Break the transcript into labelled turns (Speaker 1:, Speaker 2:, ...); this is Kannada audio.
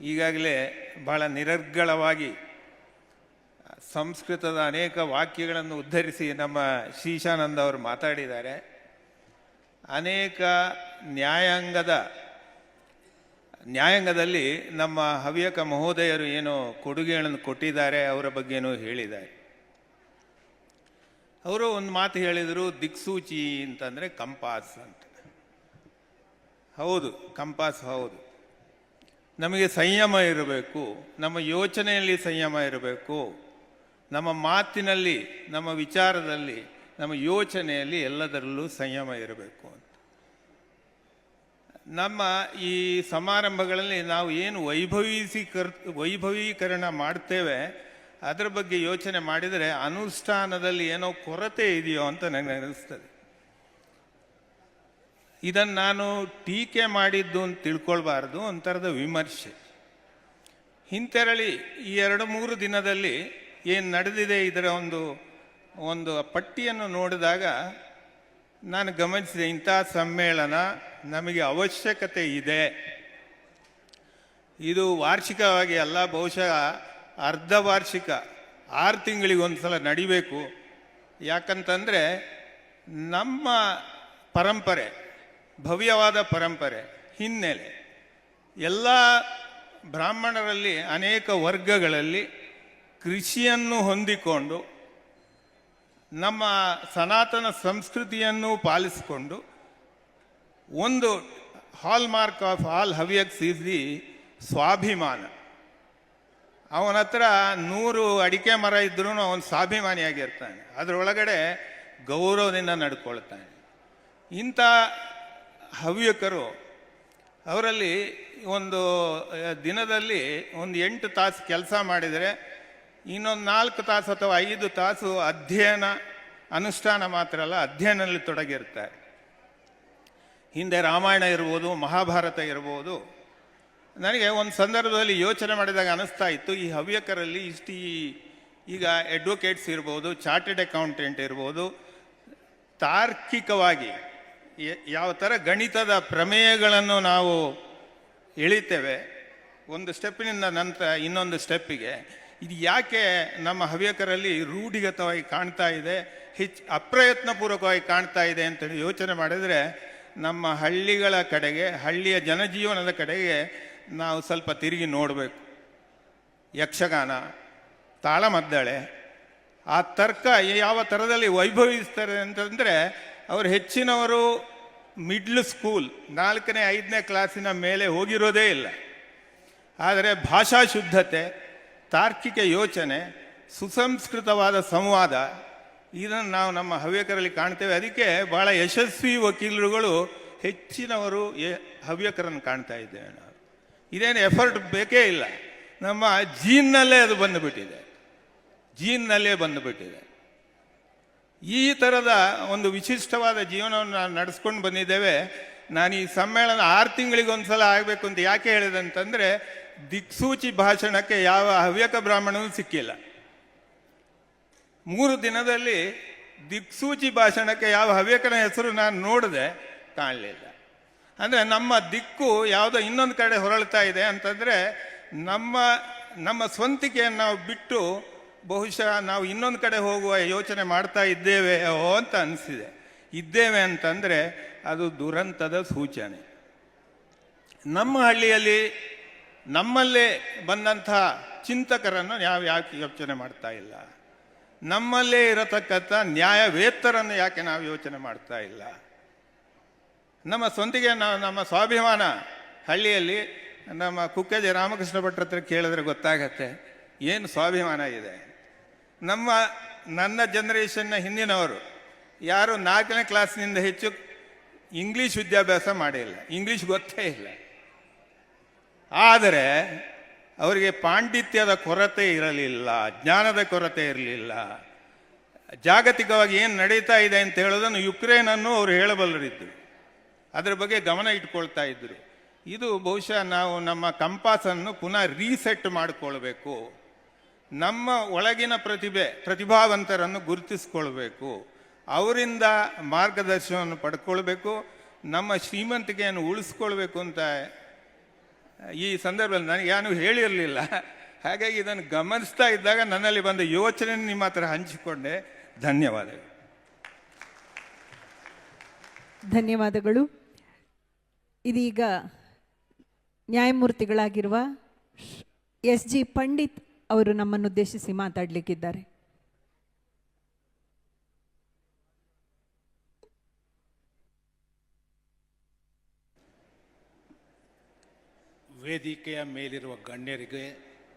Speaker 1: ಈಗಾಗಲೇ ಬಹಳ ನಿರರ್ಗಳವಾಗಿ ಸಂಸ್ಕೃತದ ಅನೇಕ ವಾಕ್ಯಗಳನ್ನು ಉದ್ಧರಿಸಿ ನಮ್ಮ ಶ್ರೀಶಾನಂದ ಅವರು ಮಾತಾಡಿದ್ದಾರೆ. ಅನೇಕ ನ್ಯಾಯಾಂಗದ, ನ್ಯಾಯಾಂಗದಲ್ಲಿ ನಮ್ಮ ಹವ್ಯಕ ಮಹೋದಯರು ಏನು ಕೊಡುಗೆಗಳನ್ನು ಕೊಟ್ಟಿದ್ದಾರೆ ಅವರ ಬಗ್ಗೆನೂ ಹೇಳಿದ್ದಾರೆ. ಅವರು ಒಂದು ಮಾತು ಹೇಳಿದರು, ದಿಕ್ಸೂಚಿ ಅಂತಂದರೆ ಕಂಪಾಸ್ ಅಂತ. ಹೌದು, ಕಂಪಾಸ್ ಹೌದು. ನಮಗೆ ಸಂಯಮ ಇರಬೇಕು, ನಮ್ಮ ಯೋಚನೆಯಲ್ಲಿ ಸಂಯಮ ಇರಬೇಕು, ನಮ್ಮ ಮಾತಿನಲ್ಲಿ, ನಮ್ಮ ವಿಚಾರದಲ್ಲಿ, ನಮ್ಮ ಯೋಚನೆಯಲ್ಲಿ ಎಲ್ಲದರಲ್ಲೂ ಸಂಯಮ ಇರಬೇಕು ಅಂತ. ನಮ್ಮ ಈ ಸಮಾರಂಭಗಳಲ್ಲಿ ನಾವು ಏನು ವೈಭವೀಕರ್ ವೈಭವೀಕರಣ ಮಾಡ್ತೇವೆ, ಅದರ ಬಗ್ಗೆ ಯೋಚನೆ ಮಾಡಿದರೆ ಅನುಷ್ಠಾನದಲ್ಲಿ ಏನೋ ಕೊರತೆ ಇದೆಯೋ ಅಂತ ನನಗೆ ಅನಿಸ್ತದೆ. ಇದನ್ನು ನಾನು ಟೀಕೆ ಮಾಡಿದ್ದು ಅಂತ ತಿಳ್ಕೊಳ್ಬಾರ್ದು ಒಂಥರದ ವಿಮರ್ಶೆ. ಹಿಂತೆರಳಿ ಈ ಎರಡು ಮೂರು ದಿನದಲ್ಲಿ ಏನು ನಡೆದಿದೆ ಇದರ ಒಂದು ಒಂದು ಪಟ್ಟಿಯನ್ನು ನೋಡಿದಾಗ ನಾನು ಗಮನಿಸಿದೆ, ಇಂಥ ಸಮ್ಮೇಳನ ನಮಗೆ ಅವಶ್ಯಕತೆ ಇದೆ. ಇದು ವಾರ್ಷಿಕವಾಗಿ ಅಲ್ಲ, ಬಹುಶಃ ಅರ್ಧ ವಾರ್ಷಿಕ, ಆರು ತಿಂಗಳಿಗೆ ಒಂದು ಸಲ ನಡಿಬೇಕು. ಯಾಕಂತಂದರೆ ನಮ್ಮ ಪರಂಪರೆ ಭವ್ಯವಾದ ಪರಂಪರೆ, ಹಿನ್ನೆಲೆ. ಎಲ್ಲ ಬ್ರಾಹ್ಮಣರಲ್ಲಿ ಅನೇಕ ವರ್ಗಗಳಲ್ಲಿ ಕೃಷಿಯನ್ನು ಹೊಂದಿಕೊಂಡು, ನಮ್ಮ ಸನಾತನ ಸಂಸ್ಕೃತಿಯನ್ನು ಪಾಲಿಸಿಕೊಂಡು, ಒಂದು hallmark of all Havyaks is the ಸ್ವಾಭಿಮಾನ. ಅವನ ಹತ್ರ ನೂರು ಅಡಿಕೆ ಮರ ಇದ್ರೂ ಅವನು ಸ್ವಾಭಿಮಾನಿಯಾಗಿರ್ತಾನೆ. ಅದರೊಳಗಡೆ ಗೌರವದಿಂದ ನಡ್ಕೊಳ್ತಾನೆ. ಇಂಥ ಹವ್ಯಕರು, ಅವರಲ್ಲಿ ಒಂದು ದಿನದಲ್ಲಿ ಒಂದು ಎಂಟು ತಾಸು ಕೆಲಸ ಮಾಡಿದರೆ, ಇನ್ನೊಂದು ನಾಲ್ಕು ತಾಸು ಅಥವಾ ಐದು ತಾಸು ಅಧ್ಯಯನ, ಅನುಷ್ಠಾನ ಮಾತ್ರ ಅಲ್ಲ, ಅಧ್ಯಯನದಲ್ಲಿ ತೊಡಗಿರ್ತಾರೆ. ಹಿಂದೆ ರಾಮಾಯಣ ಇರ್ಬೋದು, ಮಹಾಭಾರತ ಇರ್ಬೋದು. ನನಗೆ ಒಂದು ಸಂದರ್ಭದಲ್ಲಿ ಯೋಚನೆ ಮಾಡಿದಾಗ ಅನಿಸ್ತಾ ಇತ್ತು, ಈ ಹವ್ಯಕರಲ್ಲಿ ಇಷ್ಟು, ಈಗ ಅಡ್ವೊಕೇಟ್ಸ್ ಇರ್ಬೋದು ಚಾರ್ಟೆಡ್ ಅಕೌಂಟೆಂಟ್ ಇರ್ಬೋದು, ತಾರ್ಕಿಕವಾಗಿ ಯಾವ ಥರ ಗಣಿತದ ಪ್ರಮೇಯಗಳನ್ನು ನಾವು ಎಳಿತೇವೆ, ಒಂದು ಸ್ಟೆಪ್ಪಿನಿಂದ ನಂತರ ಇನ್ನೊಂದು ಸ್ಟೆಪ್ಪಿಗೆ. ಇದು ಯಾಕೆ ನಮ್ಮ ಹವ್ಯಕರಲ್ಲಿ ರೂಢಿಗತವಾಗಿ ಕಾಣ್ತಾ ಇದೆ ಹೆಚ್ಚು ಅಪ್ರಯತ್ನಪೂರ್ವಕವಾಗಿ ಕಾಣ್ತಾ ಇದೆ ಅಂತೇಳಿ ಯೋಚನೆ ಮಾಡಿದರೆ, ನಮ್ಮ ಹಳ್ಳಿಗಳ ಕಡೆಗೆ, ಹಳ್ಳಿಯ ಜನಜೀವನದ ಕಡೆಗೆ ನಾವು ಸ್ವಲ್ಪ ತಿರುಗಿ ನೋಡಬೇಕು. ಯಕ್ಷಗಾನ, ತಾಳಮದ್ದಳೆ, ಆ ತರ್ಕ ಯಾವ ಥರದಲ್ಲಿ ವೈಭವಿಸ್ತಾರೆ ಅಂತಂದರೆ, ಅವರು ಹೆಚ್ಚಿನವರು ಮಿಡ್ಲ್ ಸ್ಕೂಲ್ ನಾಲ್ಕನೇ, ಐದನೇ ಕ್ಲಾಸಿನ ಮೇಲೆ ಹೋಗಿರೋದೇ ಇಲ್ಲ. ಆದರೆ ಭಾಷಾ ಶುದ್ಧತೆ, ತಾರ್ಕಿಕ ಯೋಚನೆ, ಸುಸಂಸ್ಕೃತವಾದ ಸಂವಾದ, ಇದನ್ನು ನಾವು ನಮ್ಮ ಹವ್ಯಕರಲ್ಲಿ ಕಾಣ್ತೇವೆ. ಅದಕ್ಕೆ ಭಾಳ ಯಶಸ್ವಿ ವಕೀಲರುಗಳು ಹೆಚ್ಚಿನವರು ಹವ್ಯಕರನ್ನು ಕಾಣ್ತಾ ಇದ್ದೇವೆ ನಾವು. ಇದೇನು ಎಫರ್ಟ್ ಬೇಕೇ ಇಲ್ಲ. ನಮ್ಮ ಜೀನ್ನಲ್ಲೇ ಅದು ಬಂದುಬಿಟ್ಟಿದೆ. ಜೀನ್ನಲ್ಲೇ ಬಂದುಬಿಟ್ಟಿದೆ. ಈ ಥರದ ಒಂದು ವಿಶಿಷ್ಟವಾದ ಜೀವನವನ್ನು ನಾವು ನಡೆಸ್ಕೊಂಡು ಬಂದಿದ್ದೇವೆ. ನಾನು ಈ ಸಮ್ಮೇಳನ ಆರು ತಿಂಗಳಿಗೆ ಒಂದು ಸಲ ಆಗಬೇಕು ಅಂತ ಯಾಕೆ ಹೇಳಿದೆ ಅಂತಂದರೆ ದಿಕ್ಸೂಚಿ ಭಾಷಣಕ್ಕೆ ಯಾವ ಹವ್ಯಕ ಬ್ರಾಹ್ಮಣನೂ ಸಿಕ್ಕಿಲ್ಲ. ಮೂರು ದಿನದಲ್ಲಿ ದಿಕ್ಸೂಚಿ ಭಾಷಣಕ್ಕೆ ಯಾವ ಹವ್ಯಕನ ಹೆಸರು ನಾನು ನೋಡಿದೆ ಕಾಣಲಿಲ್ಲ. ಅಂದರೆ ನಮ್ಮ ದಿಕ್ಕು ಯಾವುದೋ ಇನ್ನೊಂದು ಕಡೆ ಹೊರಳ್ತಾ ಇದೆ ಅಂತಂದರೆ, ನಮ್ಮ ನಮ್ಮ ಸ್ವಂತಿಕೆಯನ್ನು ನಾವು ಬಿಟ್ಟು ಬಹುಶಃ ನಾವು ಇನ್ನೊಂದು ಕಡೆ ಹೋಗುವ ಯೋಚನೆ ಮಾಡ್ತಾ ಇದ್ದೇವೆ ಅಂತ ಅನಿಸಿದೆ. ಇದ್ದೇವೆ ಅಂತಂದರೆ ಅದು ದುರಂತದ ಸೂಚನೆ. ನಮ್ಮ ಹಳ್ಳಿಯಲ್ಲಿ ನಮ್ಮಲ್ಲೇ ಬಂದಂಥ ಚಿಂತಕರನ್ನು ನಾವು ಯಾಕೆ ಯೋಚನೆ ಮಾಡ್ತಾ ಇಲ್ಲ? ನಮ್ಮಲ್ಲೇ ಇರತಕ್ಕಂಥ ನ್ಯಾಯವೇತ್ತರನ್ನು ಯಾಕೆ ನಾವು ಯೋಚನೆ ಮಾಡ್ತಾ ಇಲ್ಲ? ನಮ್ಮ ಸ್ವಂತಿಗೆ ನಾವು ನಮ್ಮ ಸ್ವಾಭಿಮಾನ ಹಳ್ಳಿಯಲ್ಲಿ ನಮ್ಮ ಕುಕ್ಕಜೆ ರಾಮಕೃಷ್ಣ ಭಟ್ರ ಹತ್ರ ಕೇಳಿದ್ರೆ ಗೊತ್ತಾಗತ್ತೆ. ಏನು ಸ್ವಾಭಿಮಾನ ಇದೆ? ನಮ್ಮ, ನನ್ನ ಜನ್ರೇಷನ್ನ ಹಿಂದಿನವರು ಯಾರು ನಾಲ್ಕನೇ ಕ್ಲಾಸ್ನಿಂದ ಹೆಚ್ಚು ಇಂಗ್ಲೀಷ್ ವಿದ್ಯಾಭ್ಯಾಸ ಮಾಡಿಲ್ಲ. ಇಂಗ್ಲೀಷ್ ಗೊತ್ತೇ ಇಲ್ಲ. ಆದರೆ ಅವರಿಗೆ ಪಾಂಡಿತ್ಯದ ಕೊರತೆ ಇರಲಿಲ್ಲ, ಜ್ಞಾನದ ಕೊರತೆ ಇರಲಿಲ್ಲ. ಜಾಗತಿಕವಾಗಿ ಏನು ನಡೀತಾ ಇದೆ ಅಂತ ಹೇಳೋದನ್ನು ಯುಕ್ರೇನನ್ನು ಅವರು ಹೇಳಬಲ್ಲರಿದ್ದರು ಅದರ ಬಗ್ಗೆ ಗಮನ ಇಟ್ಕೊಳ್ತಾ ಇದ್ದರು ಇದು ಬಹುಶಃ ನಾವು ನಮ್ಮ ಕಂಪಾಸನ್ನು ಪುನಃ ರೀಸೆಟ್ ಮಾಡಿಕೊಳ್ಬೇಕು. ನಮ್ಮ ಒಳಗಿನ ಪ್ರತಿಭೆ, ಪ್ರತಿಭಾವಂತರನ್ನು ಗುರುತಿಸ್ಕೊಳ್ಬೇಕು. ಅವರಿಂದ ಮಾರ್ಗದರ್ಶನವನ್ನು ಪಡ್ಕೊಳ್ಬೇಕು. ನಮ್ಮ ಶ್ರೀಮಂತಿಕೆಯನ್ನು ಉಳಿಸ್ಕೊಳ್ಬೇಕು ಅಂತ ಈ ಸಂದರ್ಭದಲ್ಲಿ ನನಗೆ ಯಾನು ಹೇಳಿರಲಿಲ್ಲ. ಹಾಗಾಗಿ ಇದನ್ನು ಗಮನಿಸ್ತಾ ಇದ್ದಾಗ ನನ್ನಲ್ಲಿ ಬಂದ ಯೋಚನೆ ನಿಮ್ಮ ಹತ್ರ ಹಂಚಿಕೊಂಡೆ. ಧನ್ಯವಾದಗಳು.
Speaker 2: ಧನ್ಯವಾದಗಳು. ಇದೀಗ ನ್ಯಾಯಮೂರ್ತಿಗಳಾಗಿರುವ ಎಸ್ ಜಿ ಪಂಡಿತ್ ಅವರು ನಮ್ಮನ್ನು ಉದ್ದೇಶಿಸಿ ಮಾತಾಡಲಿಕ್ಕಿದ್ದಾರೆ.
Speaker 3: ವೇದಿಕೆಯ ಮೇಲಿರುವ ಗಣ್ಯರಿಗೆ